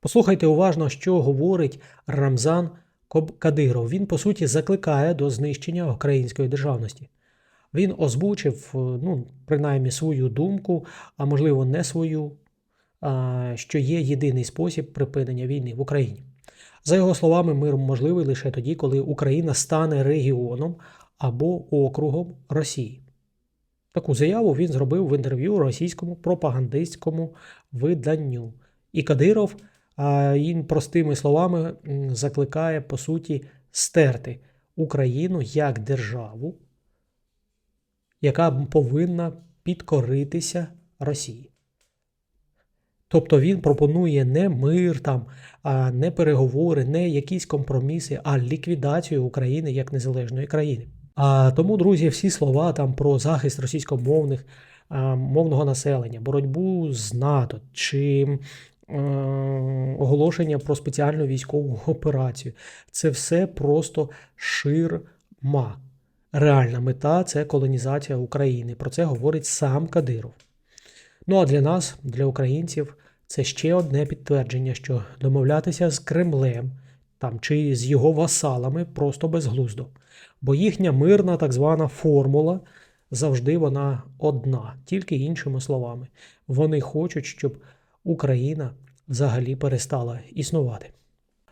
Послухайте уважно, що говорить Рамзан Кадиров. Він, по суті, закликає до знищення української державності. Він озвучив, е, ну, принаймні, свою думку, а можливо, не свою, що є єдиний спосіб припинення війни в Україні. За його словами, мир можливий лише тоді, коли Україна стане регіоном або округом Росії. Таку заяву він зробив в інтерв'ю російському пропагандистському виданню. І Кадиров він простими словами закликає, по суті, стерти Україну як державу, яка повинна підкоритися Росії. Тобто він пропонує не мир, там, не переговори, не якісь компроміси, а ліквідацію України як незалежної країни. А тому, друзі, всі слова там про захист російськомовних мовного населення, боротьбу з НАТО чи оголошення про спеціальну військову операцію це все просто ширма. Реальна мета це колонізація України. Про це говорить сам Кадиров. Ну а для нас, для українців, це ще одне підтвердження, що домовлятися з Кремлем там, чи з його васалами просто безглуздо. Бо їхня мирна так звана формула завжди вона одна, тільки іншими словами. Вони хочуть, щоб Україна взагалі перестала існувати.